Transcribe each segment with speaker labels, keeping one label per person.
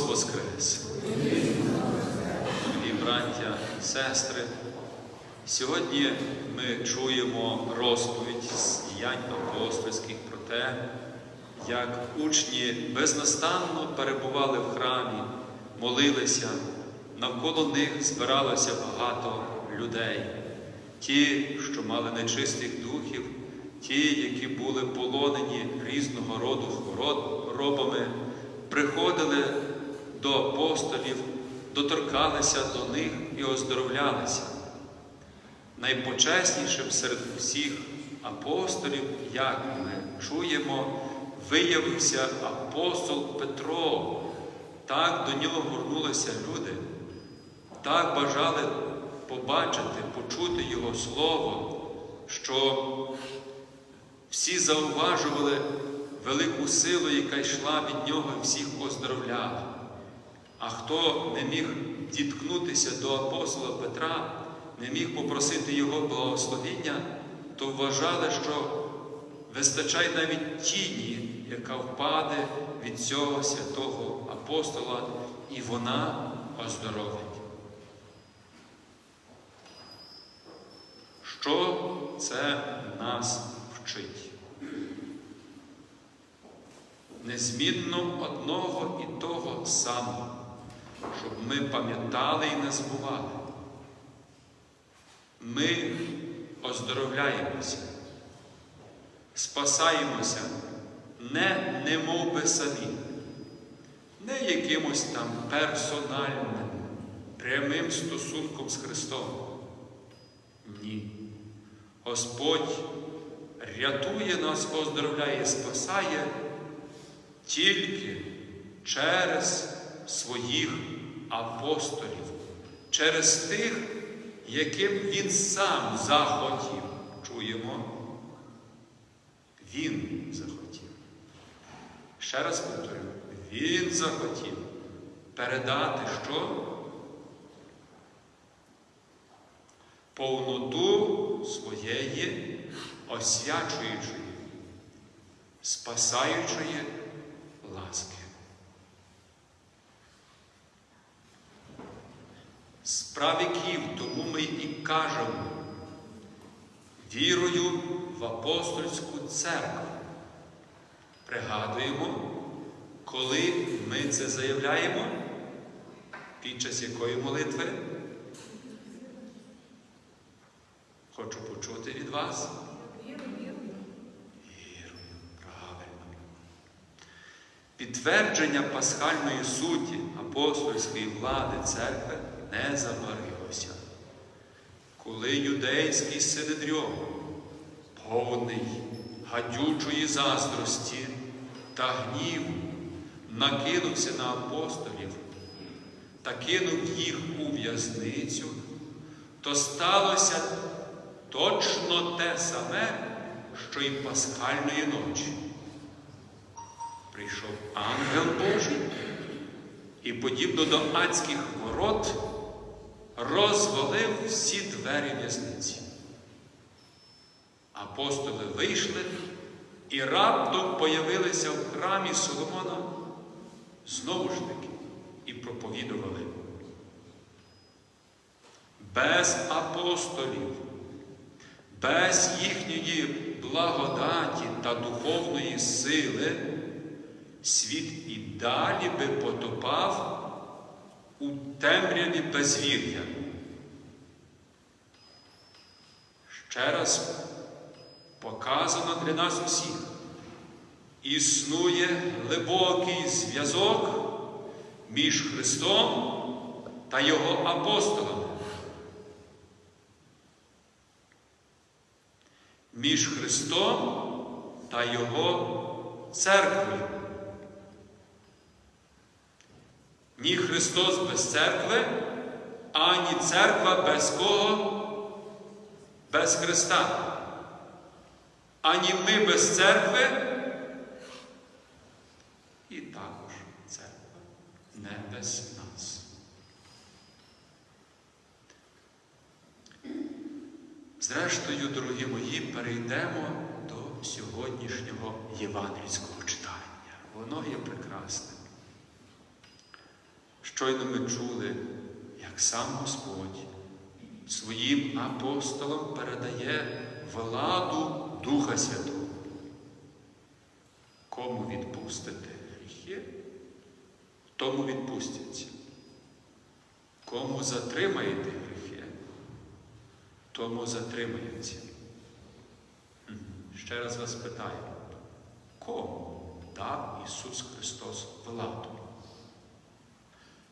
Speaker 1: Христос Воскрес! Дорогі браття і сестри, сьогодні ми чуємо розповідь з діянь апостольських про те, як учні безнастанно перебували в храмі, молилися, навколо них збиралося багато людей. Ті, що мали нечистих духів, ті, які були полонені різного роду хворобами, приходили до апостолів, доторкалися до них і оздоровлялися. Найпочеснішим серед всіх апостолів, як ми чуємо, виявився апостол Петро. Так до нього горнулися люди, так бажали побачити, почути Його Слово, що всі зауважували велику силу, яка йшла від нього, і всіх оздоровляла. А хто не міг діткнутися до апостола Петра, не міг попросити його благословіння, то вважали, що вистачає навіть тіні, яка впаде від цього святого апостола, і вона оздоровить. Що це нас вчить? Незмінно одного і того самого, щоб ми пам'ятали і не забували. Ми оздоровляємося, спасаємося не немов би самі, не якимось там персональним, прямим стосунком з Христом. Ні. Господь рятує нас, оздоровляє, спасає тільки через своїх апостолів, через тих, яким Він сам захотів. Чуємо? Він захотів. Ще раз повторю, Він захотів передати що? Повноту своєї освячуючої, спасаючої ласки. З правіків тому ми і кажемо, вірою в апостольську церкву. Пригадуємо, коли ми це заявляємо, під час якої молитви. Хочу почути від вас. Вірую, правильно. Підтвердження пасхальної суті апостольської влади церкви не забарилося. Коли юдейський Синедріон, повний гадючої заздрості та гніву, накинувся на апостолів та кинув їх у в'язницю, то сталося точно те саме, що й пасхальної ночі. Прийшов ангел Божий і, подібно до адських ворот, розвалив всі двері в'язниці. Апостоли вийшли і раптом появилися в храмі Соломона знову ж таки і проповідували. Без апостолів, без їхньої благодаті та духовної сили світ і далі би потопав у темряві безвір'я. Ще раз показано для нас усіх, існує глибокий зв'язок між Христом та Його апостолами. Між Христом та Його церквою. Ні Христос без церкви, ані церква без кого? Без Христа. Ані ми без церкви, і також церква не без нас. Зрештою, дорогі мої, перейдемо до сьогоднішнього євангельського читання. Воно є прекрасне. Щойно ми чули, як сам Господь своїм апостолам передає владу Духа Святого. Кому відпустити гріхи, тому відпустяться. Кому затримаєте гріхи, тому затримається. Ще раз вас питаю, кому дав Ісус Христос владу?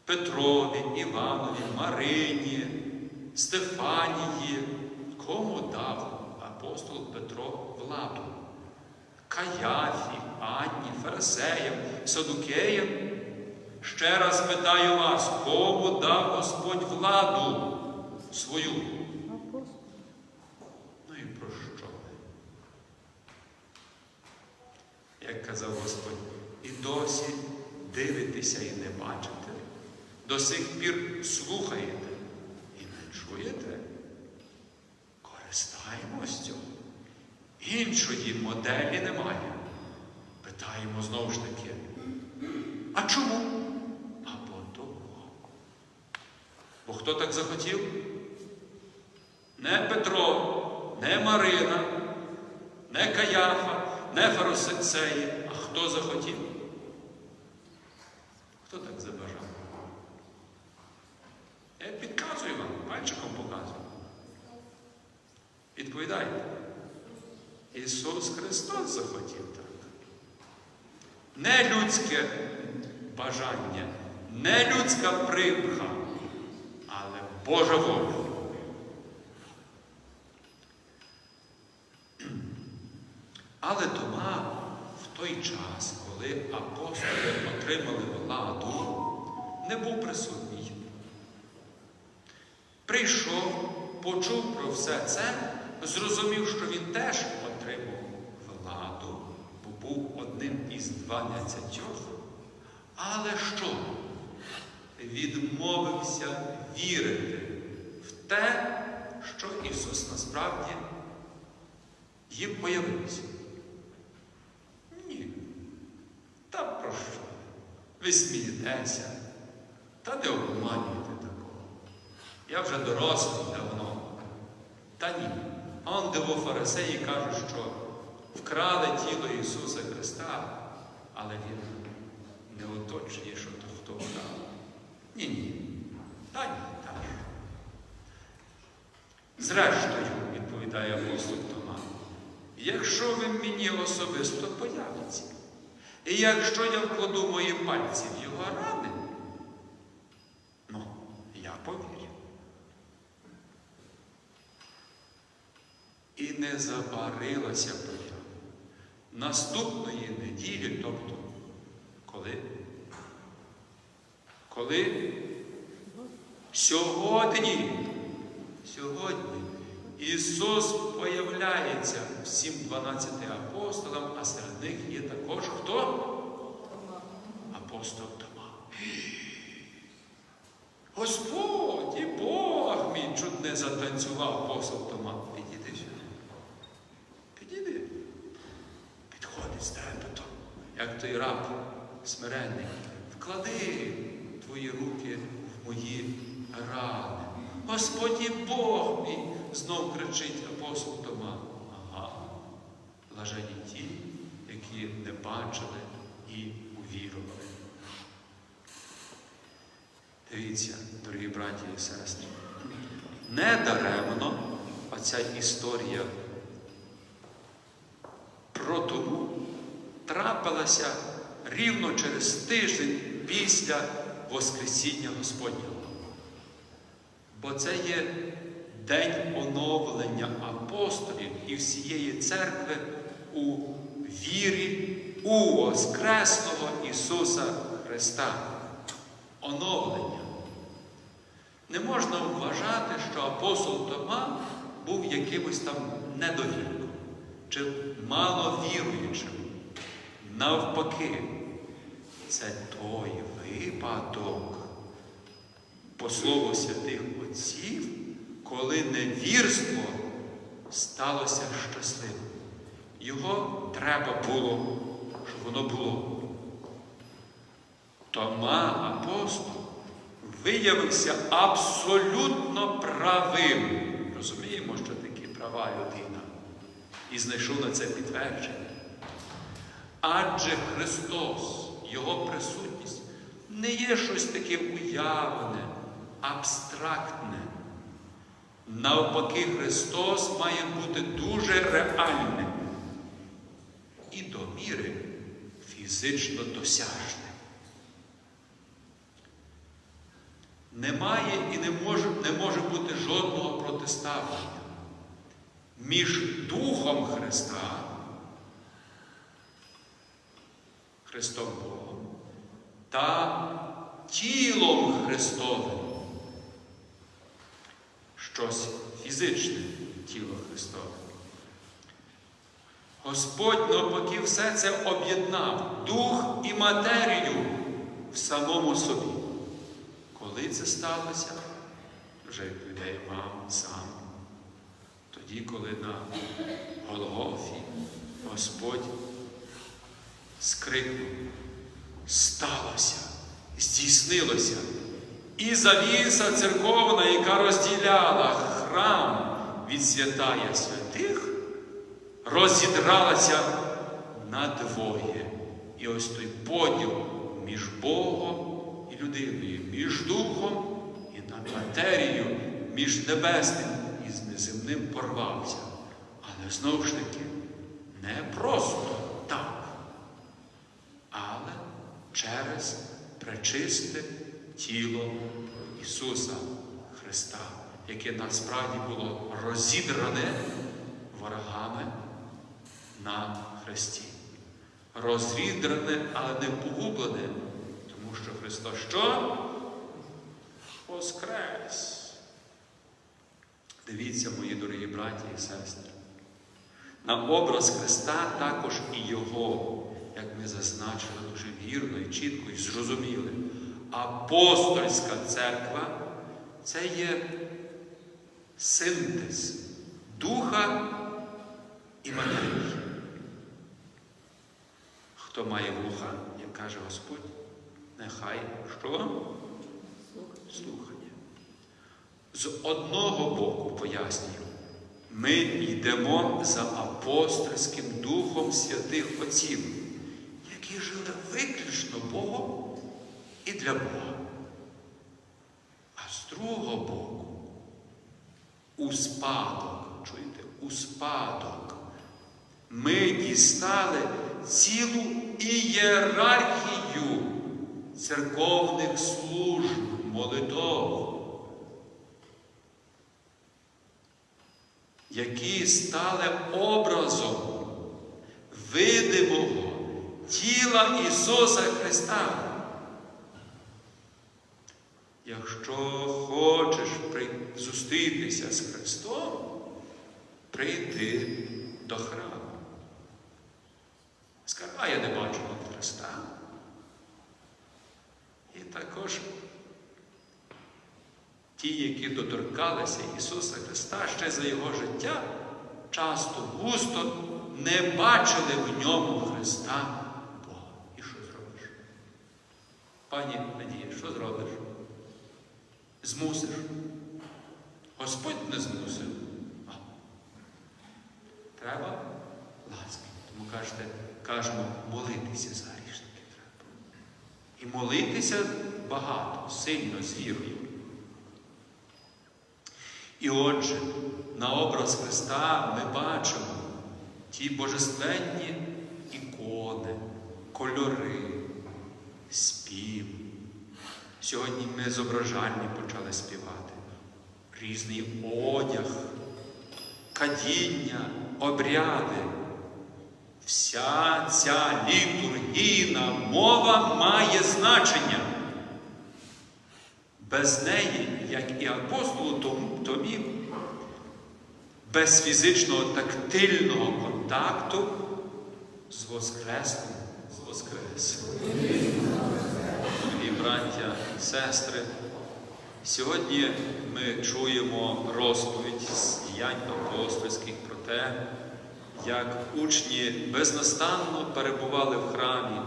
Speaker 1: Петрові, Іванові, Марині, Стефанії, кому дав апостол Петро владу? Каяфі, Анні, Фарисеям, Садукеям. Ще раз питаю вас, кому дав Господь владу свою? Ну і про що? Як казав Господь, і досі дивитеся і не бачите, до сих пір слухаєте і не чуєте. Користаємось цього. Іншої моделі немає. Питаємо знову ж таки. А чому? А бо того. Бо хто так захотів? Не Петро, не Марина, не Каяфа, не Фарисеї. А хто захотів? Хто так забажав? Я підказую вам, пальчиком показую. Відповідайте. Ісус Христос захотів так. Не людське бажання, не людська примха, але Божа воля. Але Тома в той час, коли апостоли отримали владу, не був присутній. Прийшов, почув про все це, зрозумів, що він теж отримав владу, бо був одним із дванадцятьох. Але що? Відмовився вірити в те, що Ісус насправді їм появився. Ні. Та про що? Ви смієтеся, та не обманюєте. Я вже дорослий давно. Та ні. Он диво фарисеї кажуть, що вкрали тіло Ісуса Христа, але Він не оточує, що то хто вкрав. Ні, ні. Та ні, та ні. Зрештою, відповідає апостол Тома, якщо ви мені особисто появиться, і якщо я вкладу мої пальці в його рани, ну, я повірю. І не забарилася поява. Наступної неділі, тобто, коли? Коли? Сьогодні, сьогодні Ісус появляється всім 12 апостолам, а серед них є також хто? Апостол Тома. Господь і Бог мій чуть не затанцював апостол Тома. Підійди сюди. Підійди. Підходить з трепетом, як той раб смиренний. Вклади твої руки в мої рани. Господь Бог мій, знов кричить апостол Тома. Ага. Блажені ті, які не бачили і увірували. Дивіться, дорогі браті і сестри, недаремно оця історія про тому трапилася рівно через тиждень після Воскресіння Господнього. Бо це є день оновлення апостолів і всієї церкви у вірі у Воскресного Ісуса Христа. Оновлення. Не можна вважати, що апостол Тома був якимось там недовірком чи маловіруючим. Навпаки, це той випадок, по слову святих Отців, коли невірство сталося щасливим. Його треба було, щоб воно було. Тома апостол виявився абсолютно правим. Розуміємо, що таке права людина. І знайшов на це підтвердження. Адже Христос, Його присутність, не є щось таке уявне, абстрактне. Навпаки, Христос має бути дуже реальним і до міри фізично досяжним. Немає і не може, не може бути жодного протиставлення між Духом Христа, Христом Богом, та тілом Христовим. Щось фізичне тіло Христове. Господь навпаки все це об'єднав дух і матерію в самому собі. Коли це сталося, вже відповідає вам сам. Тоді, коли на Голгофі Господь скрикнув, сталося, здійснилося. І завіса церковна, яка розділяла храм від святая святих, розідралася надвоє. І ось той поділ між Богом і людиною, між духом і над матерією, між небесним і неземним порвався. Але знову ж таки, не просто так, але через пречисте тіло Ісуса Христа, яке насправді було розідране ворогами на Христі. Розрідране, але не погублене, тому що Христос що? Воскрес. Дивіться, мої дорогі браті і сестри. На образ Христа також і Його, як ми зазначили дуже вірно і чітко і зрозуміли. Апостольська церква це є синтез духа і матерії. Хто має вуха, як каже Господь, нехай що? Слухання. З одного боку пояснюю, ми йдемо за апостольським духом святих Отців, які жили виключно Богом і для Бога. А з другого боку, у спадок, чуєте, у спадок ми дістали цілу ієрархію церковних служб, молитов, які стали образом видимого тіла Ісуса Христа. Якщо хочеш зустрітися з Христом, прийди до храму. Скажи, я не бачу Христа. І також ті, які доторкалися Ісуса Христа ще за Його життя, часто густо не бачили в ньому Христа Бога. І що зробиш? Пані Надія, що зробиш? Змусиш. Господь не змусив. А. Треба ласки. Тому кажете, кажемо, молитися за грішники треба. І молитися багато, сильно, з вірою. І отже, на образ Христа ми бачимо ті божественні ікони, кольори, спів. Сьогодні ми зображальні почали співати. Різний одяг, кадіння, обряди. Вся ця літургійна мова має значення. Без неї, як і апостолу Том- Томі, без фізичного тактильного контакту з Воскреслим, з Воскресом. Дорогі браття і сестри, сьогодні ми чуємо розповідь з діянь апостольських про те, як учні безнастанно перебували в храмі,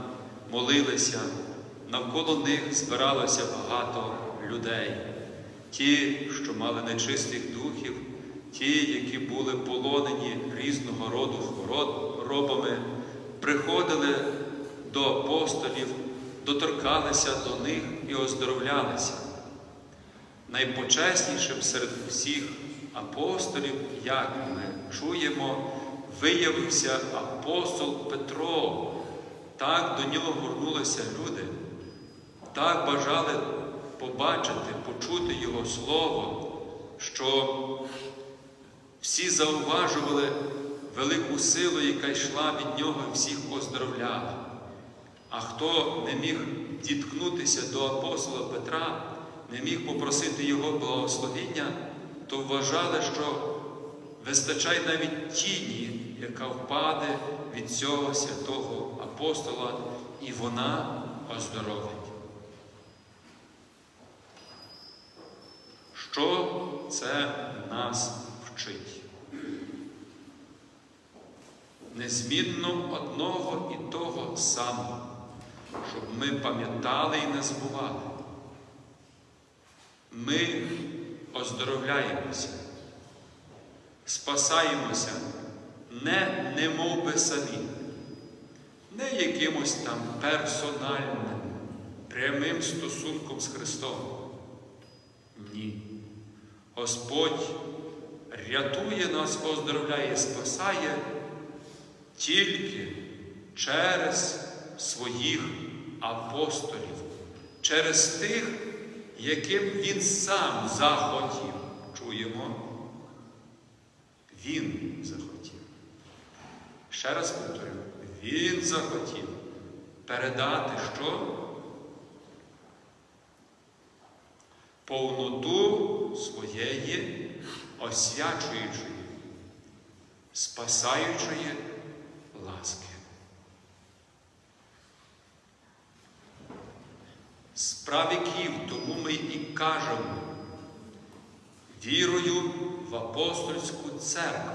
Speaker 1: молилися, навколо них збиралося багато людей. Ті, що мали нечистих духів, ті, які були полонені різного роду хворобами, приходили до апостолів, доторкалися до них і оздоровлялися. Найпочеснішим серед всіх апостолів, як ми чуємо, виявився апостол Петро. Так до нього горнулися люди, так бажали побачити, почути Його Слово, що всі зауважували велику силу, яка йшла від нього, і всіх оздоровляла. А хто не міг діткнутися до апостола Петра, не міг попросити його благословіння, то вважали, що вистачає навіть тіні, яка впаде від цього святого апостола, і вона оздоровить. Що це нас вчить? Незмінно одного і того самого, щоб ми пам'ятали і не забували. Ми оздоровляємося, спасаємося не немов би самі, не якимось там персональним, прямим стосунком з Христом. Ні. Господь рятує нас, оздоровляє, спасає тільки через своїх апостолів, через тих, яким Він сам захотів. Чуємо? Він захотів. Ще раз повторю, Він захотів передати що? Повноту своєї освячуючої, спасаючої ласки. З правіків тому ми і кажемо, вірою в апостольську церкву.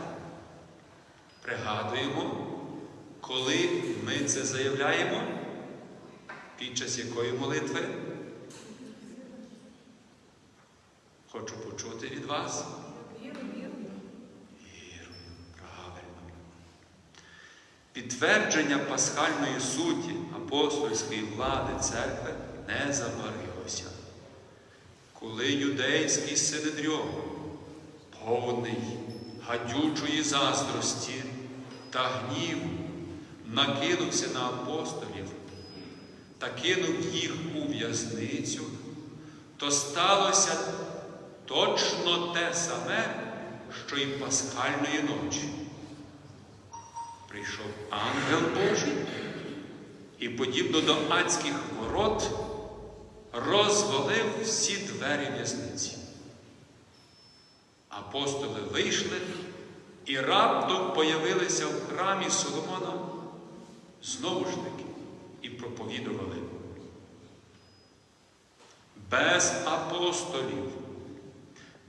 Speaker 1: Пригадуємо, коли ми це заявляємо, під час якої молитви. Хочу почути від вас. Вірую, правильно. Підтвердження пасхальної суті апостольської влади церкви не забарилося. Коли юдейський синедріон, повний гадючої заздрості та гніву, накинувся на апостолів та кинув їх у в'язницю, то сталося точно те саме, що й пасхальної ночі. Прийшов ангел Божий і, подібно до адських ворот, розвалив всі двері в'язниці. Апостоли вийшли і раптом появилися в храмі Соломона знову ж таки і проповідували. Без апостолів,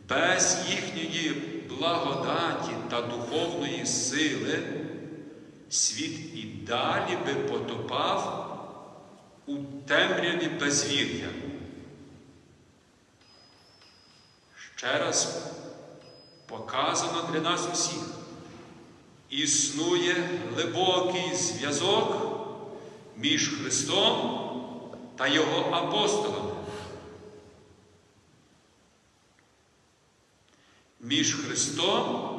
Speaker 1: без їхньої благодаті та духовної сили світ і далі би потопав у темряві безвір'я. Ще раз показано для нас усіх, існує глибокий зв'язок між Христом та Його апостолами. Між Христом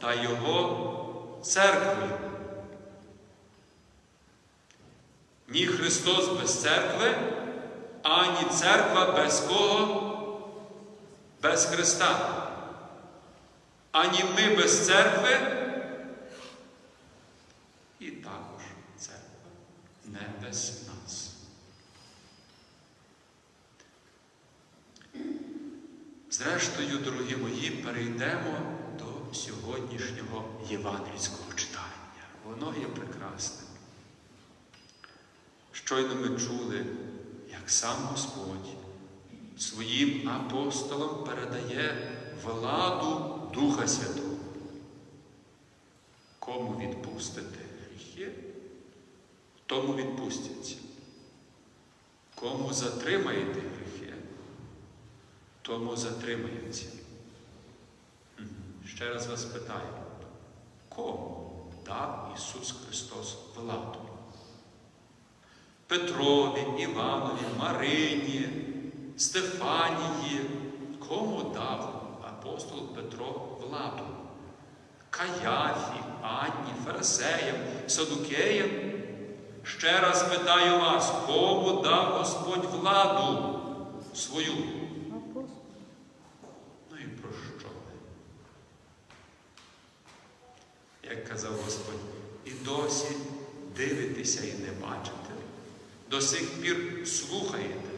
Speaker 1: та Його церквою. Ні Христос без церкви, ані церква без кого? Без Христа. Ані ми без церкви, і також церква не без нас. Зрештою, дорогі мої, перейдемо до сьогоднішнього євангельського читання. Воно є прекрасним. Щойно ми чули, як сам Господь своїм апостолам передає владу Духа Святого. Кому відпустити гріхи, тому відпустяться. Кому затримаєте гріхи, тому затримається. Ще раз вас питаю, кому дав Ісус Христос владу? Петрові, Іванові, Марині, Стефанії. Кому дав апостол Петро владу? Каяфі, Анні, Фарисеям, Садукеям. Ще раз питаю вас, кому дав Господь владу свою? Ну і про що? Як казав Господь, і досі дивитеся і не бачите, до сих пір слухаєте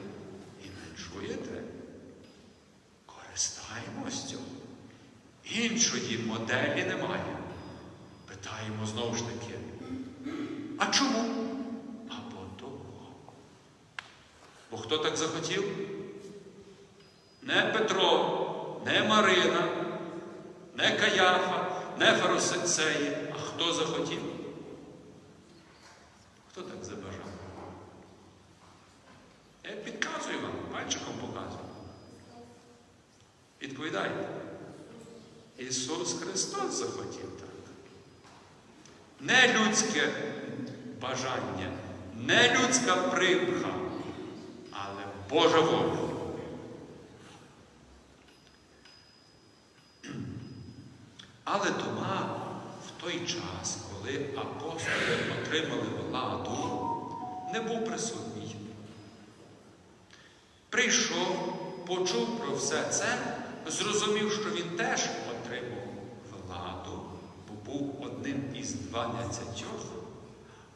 Speaker 1: і не чуєте. Користаємось цього. Іншої моделі немає. Питаємо знову ж таки. А чому? А бо того. Бо хто так захотів? Не Петро, не Марина, не Каяфа, не Фарисеї. А хто захотів? Хто так забажав? Я підказую вам, пальчиком показую. Відповідайте. Ісус Христос захотів так. Не людське бажання, не людська примха, але Божа воля. Але Тома в той час, коли апостоли отримали владу, не був присутній. Прийшов, почув про все це, зрозумів, що він теж отримав владу, бо був одним із дванадцятьох.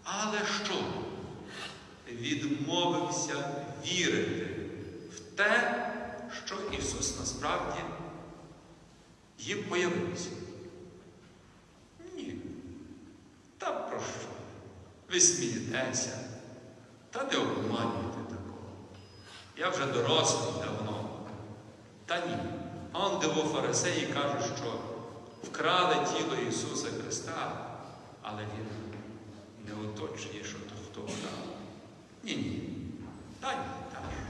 Speaker 1: Але що? Відмовився вірити в те, що Ісус насправді їм появився. Ні. Та про що? Ви смієтеся, та не обманюйте такого. Я вже дорослий давно. Та ні. Он диво фарисеї кажуть, що вкрали тіло Ісуса Христа, але Він не оточує, що то хто вкрав. Ні, ні. Та ні, та ні.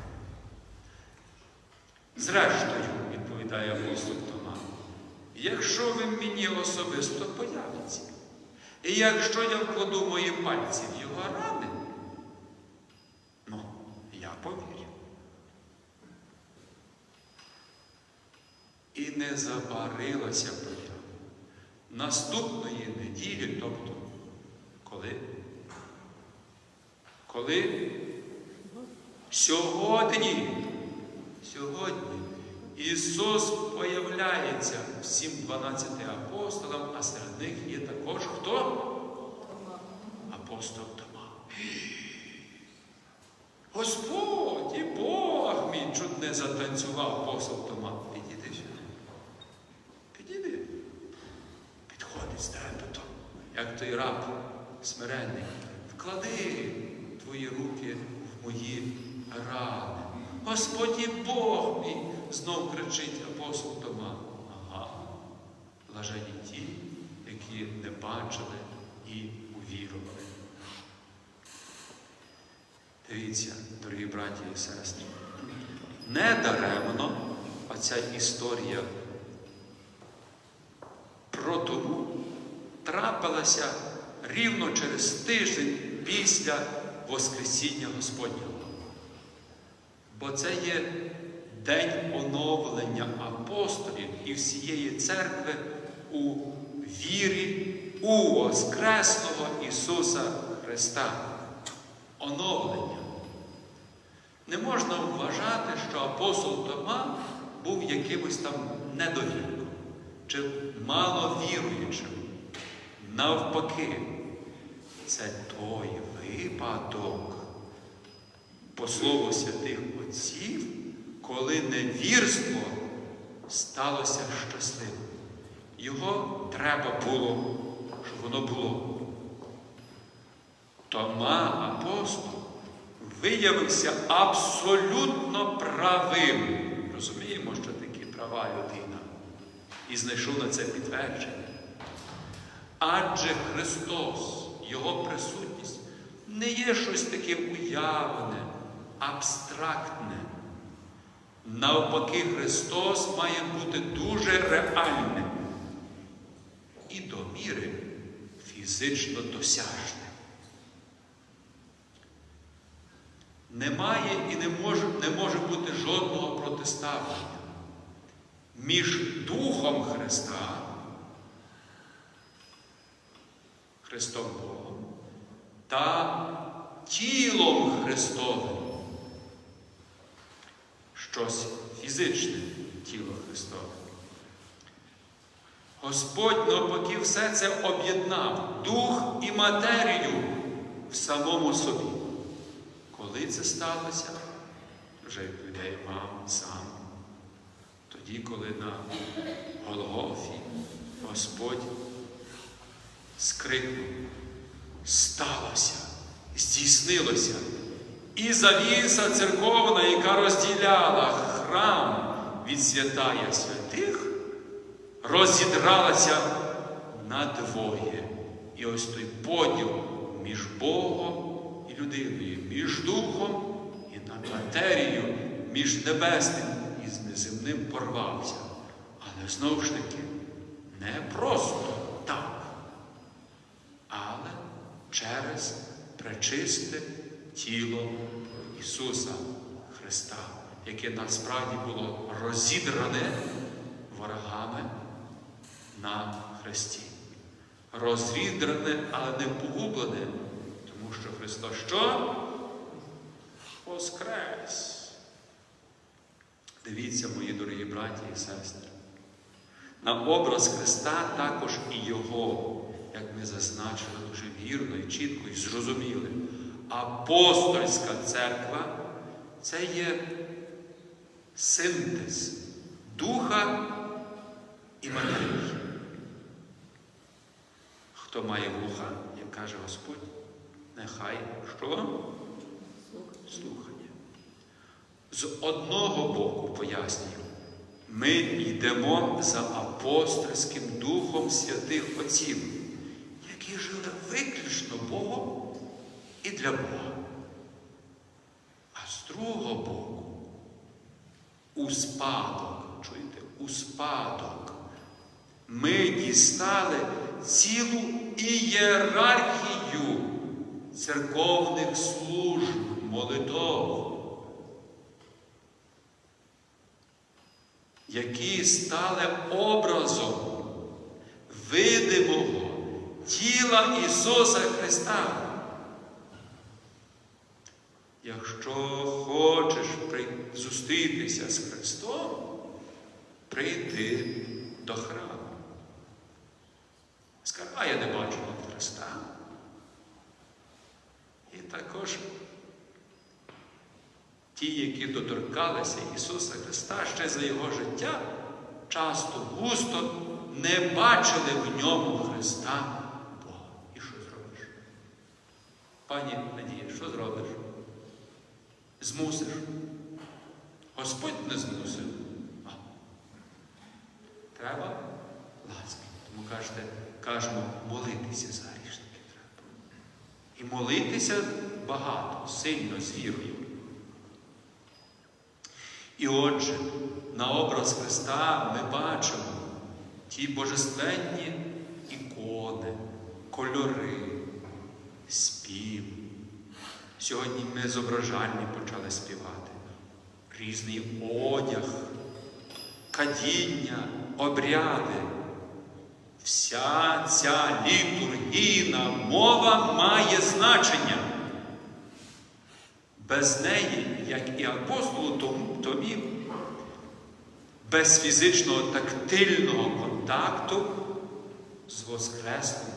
Speaker 1: Зрештою, відповідає апостол Тома, якщо ви мені особисто появиться, і якщо я вкладу мої пальці в його рани, ну, я повірю. І не забарилася поява. Наступної неділі, тобто, коли? Коли? Сьогодні. Сьогодні Ісус появляється всім 12 апостолам, а серед них є також хто? Апостол Тома. Господь і Бог мій чуть не затанцював апостол Тома. Той раб смиренний. Вклади твої руки в мої рани. Господь і Бог мій, знов кричить апостол Тома. Ага. Блажені ті, які не бачили і увірували. Дивіться, дорогі браті і сестри, недаремно оця історія про тому трапилася рівно через тиждень після Воскресіння Господнього. Бо це є день оновлення апостолів і всієї церкви у вірі у Воскресного Ісуса Христа. Оновлення. Не можна вважати, що апостол Тома був якимось там недовірком чи маловіруючим. Навпаки, це той випадок, по слову святих Отців, коли невірство сталося щасливим. Його треба було, щоб воно було. Тома апостол виявився абсолютно правим. Розуміємо, що таке права людина. І знайшов на це підтвердження. Адже Христос, Його присутність, не є щось таке уявне, абстрактне. Навпаки, Христос має бути дуже реальним і до міри фізично досяжним. Немає і не може, не може бути жодного протиставлення між Духом Христа, Христом Богом, та тілом Христовим. Щось фізичне тіло Христове. Господь навпаки все це об'єднав дух і матерію в самому собі. Коли це сталося, вже відповідає вам сам. Тоді, коли на Голгофі Господь скрикнув, сталося, здійснилося. І завіса церковна, яка розділяла храм від святая святих, розідралася надвоє. І ось той поділ між Богом і людиною, між духом і над матерією, між небесним і неземним порвався. Але знову ж таки, не просто так, але через пречисте тіло Ісуса Христа, яке насправді було розідране ворогами на Христі. Розрідране, але не погублене, тому що Христос що? Воскрес. Дивіться, мої дорогі браті і сестри. На образ Христа також і Його, як ми зазначили дуже вірно і чітко і зрозуміли. Апостольська церква це є синтез духа і матерії. Хто має вуха, як каже Господь, нехай що? Слухання. З одного боку пояснюю, ми йдемо за апостольським духом святих Отців, які жили виключно Богом і для Бога. А з другого боку, у спадок, чуєте, у спадок ми дістали цілу ієрархію церковних служб, молитов, які стали образом видимого тіла Ісуса Христа. Якщо хочеш зустрітися з Христом, прийди до храму. Скажи, я не бачу Христа. І також ті, які доторкалися Ісуса Христа ще за Його життя, часто густо не бачили в ньому Христа Бога. І що зробиш? Пані Надія, що зробиш? Змусиш. Господь не змусив. А. Треба ласки. Тому кажете, кажемо, молитися за грішники треба. І молитися багато, сильно, з вірою. І отже, на образ Христа ми бачимо ті божественні ікони, кольори, спів. Сьогодні ми зображальні почали співати. Різний одяг, кадіння, обряди. Вся ця літургійна мова має значення. Без неї, як і апостолу Том- Томі, без фізичного тактильного контакту з Воскреслим